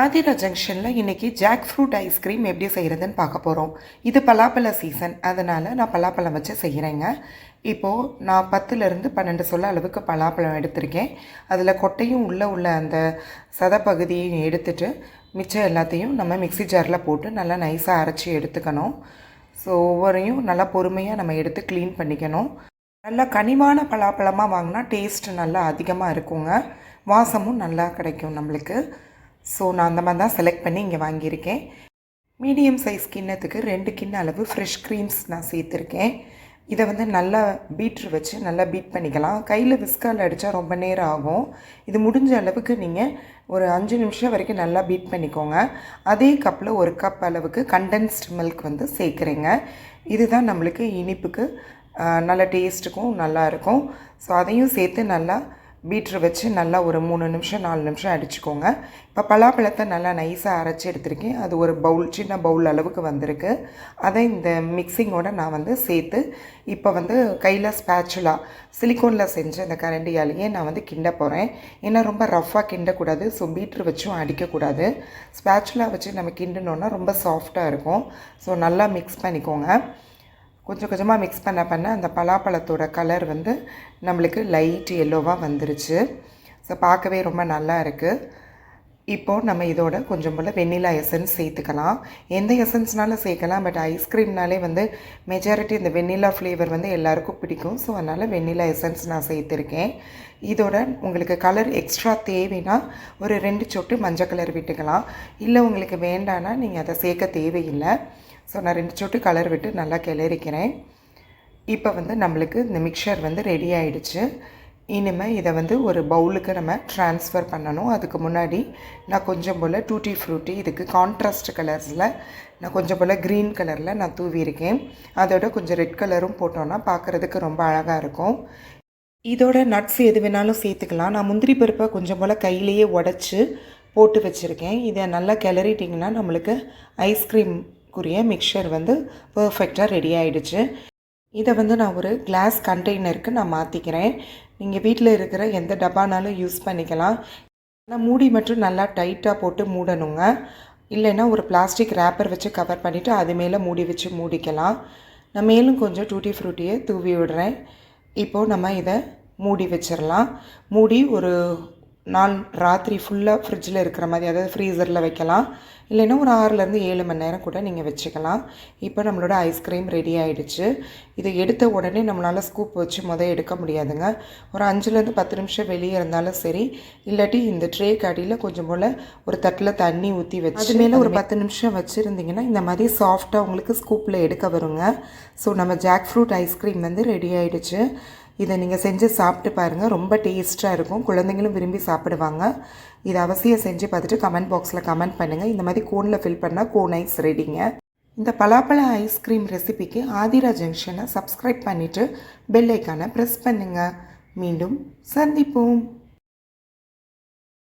ஆதிரா ஜங்ஷனில் இன்றைக்கி jack fruit ice cream எப்படி செய்கிறதுன்னு பார்க்க போகிறோம் இது பலாப்பழ சீசன் அதனால் நான் பலாப்பழம் வச்சு செய்கிறேங்க இப்போது நான் பத்துலேருந்து பன்னெண்டு சொல்ல அளவுக்கு பலாப்பழம் எடுத்திருக்கேன். அதில் கொட்டையும் உள்ளே உள்ள அந்த சதப்பகுதியையும் எடுத்துட்டு மிச்சம் எல்லாத்தையும் நம்ம மிக்ஸி ஜாரில் போட்டு நல்லா நைஸாக அரைச்சி எடுத்துக்கணும். ஸோ ஒவ்வொரையும் நல்லா பொறுமையாக நம்ம எடுத்து க்ளீன் பண்ணிக்கணும். நல்லா கனிவான பலாப்பழமாக வாங்கினா டேஸ்ட் நல்லா அதிகமாக இருக்குங்க. வாசமும் நல்லா கிடைக்கும் நம்மளுக்கு. ஸோ நான் அந்த மாதிரி தான் செலக்ட் பண்ணி இங்கே வாங்கியிருக்கேன். மீடியம் சைஸ் கிண்ணத்துக்கு ரெண்டு கிண்ண அளவு ஃப்ரெஷ் க்ரீம்ஸ் நான் சேர்த்துருக்கேன். இதை வந்து நல்லா பீட்ரு வச்சு நல்லா பீட் பண்ணிக்கலாம். கையில் விஸ்கால் அடித்தா ரொம்ப நேரம் ஆகும். இது முடிஞ்ச அளவுக்கு நீங்கள் ஒரு அஞ்சு நிமிஷம் வரைக்கும் நல்லா பீட் பண்ணிக்கோங்க. அதே கப்பில் ஒரு கப் அளவுக்கு கண்டென்ஸ்ட் மில்க் வந்து சேர்க்குறேங்க. இதுதான் நம்மளுக்கு இனிப்புக்கு நல்ல டேஸ்ட்டுக்கும் நல்லா இருக்கும். ஸோ அதையும் சேர்த்து நல்லா பீட்ரு வச்சு நல்லா ஒரு மூணு நிமிஷம் நாலு நிமிஷம் அடிச்சுக்கோங்க. இப்போ பலாப்பழத்தை நல்லா நைஸாக அரைச்சி எடுத்திருக்கேன். அது ஒரு பவுல் சின்ன பவுல் அளவுக்கு வந்திருக்கு. அதை இந்த மிக்சிங்கோடு நான் வந்து சேர்த்து இப்போ வந்து கையில் ஸ்பேச்சுலா சிலிக்கோனில் செஞ்ச அந்த கரண்டியாலேயே நான் வந்து கிண்ட போகிறேன் ஏன்னா ரொம்ப ரஃப்பாக கிண்டக்கூடாது. ஸோ பீட்ரு வச்சும் அடிக்கக்கூடாது. ஸ்பேச்சுலா வச்சு நம்ம கிண்டினோன்னா ரொம்ப சாஃப்டாக இருக்கும். ஸோ நல்லா மிக்ஸ் பண்ணிக்கோங்க. கொஞ்சம் கொஞ்சமாக மிக்ஸ் பண்ண பண்ண அந்த பலாப்பழத்தோட கலர் வந்து நம்மளுக்கு லைட் எல்லோவாக வந்துருச்சு. ஸோ பார்க்கவே ரொம்ப நல்லா இருக்குது இப்போது நம்ம இதோட கொஞ்சம் போல் வெண்ணிலா எசன்ஸ் சேர்த்துக்கலாம். எந்த எசன்ஸ்னாலும் சேர்க்கலாம் பட் ஐஸ்கிரீம்னாலே வந்து மெஜாரிட்டி இந்த வெண்ணிலா ஃப்ளேவர் வந்து எல்லாருக்கும் பிடிக்கும். ஸோ அதனால் வெண்ணிலா எசன்ஸ் நான் சேர்த்துருக்கேன். இதோட உங்களுக்கு கலர் எக்ஸ்ட்ரா தேவைன்னா ஒரு ரெண்டு சொட்டு மஞ்சள் கலர் விட்டுக்கலாம். இல்லை உங்களுக்கு வேண்டான்னா நீங்கள் அதை சேர்க்க தேவையில்லை. ஸோ நான் ரெண்டு சொட்டு கலர் விட்டு நல்லா கிளறிக்கிறேன். இப்போ வந்து நம்மளுக்கு இந்த மிக்சர் வந்து ரெடி ஆகிடுச்சு இனிமேல் இதை வந்து ஒரு பவுலுக்கு நம்ம ட்ரான்ஸ்ஃபர் பண்ணணும். அதுக்கு முன்னாடி நான் கொஞ்சம் போல் டூட்டி ஃப்ரூட்டி இதுக்கு கான்ட்ராஸ்ட் கலர்ஸில் நான் கொஞ்சம் போல் க்ரீன் கலரில் நான் தூவியிருக்கேன். அதோட கொஞ்சம் ரெட் கலரும் போட்டோன்னா பார்க்குறதுக்கு ரொம்ப அழகாக இருக்கும். இதோட நட்ஸ் எது வேணாலும் சேர்த்துக்கலாம். நான் முந்திரி பருப்பை கொஞ்சம் போல் கையிலேயே உடச்சி போட்டு வச்சுருக்கேன். இதை நல்லா கிளறிட்டிங்கன்னா நம்மளுக்கு ஐஸ்கிரீம்க்குரிய மிக்சர் வந்து பர்ஃபெக்டாக ரெடி ஆகிடுச்சு இதை வந்து நான் ஒரு கிளாஸ் கண்டெய்னருக்கு நான் மாற்றிக்கிறேன் நீங்கள் வீட்டில் இருக்கிற எந்த டப்பானாலும் யூஸ் பண்ணிக்கலாம். ஆனால் மூடி மட்டும் நல்லா டைட்டாக போட்டு மூடணுங்க. இல்லைன்னா ஒரு பிளாஸ்டிக் ரேப்பர் வச்சு கவர் பண்ணிவிட்டு அது மேலே மூடி வச்சு மூடிக்கலாம். நான் மேலும் கொஞ்சம் டூட்டி ஃப்ரூட்டியை தூவி விடுறேன். இப்போது நம்ம இதை மூடி வச்சிடலாம் மூடி ஒரு நாள் ராத்திரி ஃபுல்லாக ஃப்ரிட்ஜில் இருக்கிற மாதிரி அதாவது ஃப்ரீசரில் வைக்கலாம். இல்லைன்னா ஒரு ஆறுலேருந்து ஏழு மணி நேரம் கூட நீங்கள் வச்சுக்கலாம். இப்போ நம்மளோட ஐஸ்கிரீம் ரெடி ஆயிடுச்சு. இதை எடுத்த உடனே நம்மளால் ஸ்கூப் வச்சு முத எடுக்க முடியாதுங்க. ஒரு அஞ்சுலேருந்து பத்து நிமிஷம் வெளியே இருந்தாலும் சரி இல்லாட்டி இந்த ட்ரேக்கு அடியில் கொஞ்சம் போல் ஒரு தட்டில் தண்ணி ஊற்றி வச்சு அது மேலே ஒரு பத்து நிமிஷம் வச்சுருந்தீங்கன்னா இந்த மாதிரி சாஃப்டாக உங்களுக்கு ஸ்கூப்பில் எடுக்க வருங்க. ஸோ நம்ம ஜாக் ஃப்ரூட் ஐஸ்கிரீம் வந்து ரெடி ஆயிடுச்சு. இதை நீங்கள் செஞ்சு சாப்பிட்டு பாருங்கள் ரொம்ப டேஸ்ட்டாக இருக்கும். குழந்தைங்களும் விரும்பி சாப்பிடுவாங்க. இதை அவசியம் செஞ்சு பார்த்துட்டு கமெண்ட் பாக்ஸில் கமெண்ட் பண்ணுங்கள் இந்த மாதிரி கோனில் ஃபில் பண்ணால் கோன் ஐஸ் ரெடிங்க. இந்த பலாப்பழ ஐஸ்கிரீம் ரெசிபிக்கு ஆதிரா ஜங்ஷனை சப்ஸ்கிரைப் பண்ணிவிட்டு பெல் ஐக்கானை ப்ரெஸ் பண்ணுங்கள் மீண்டும் சந்திப்போம்.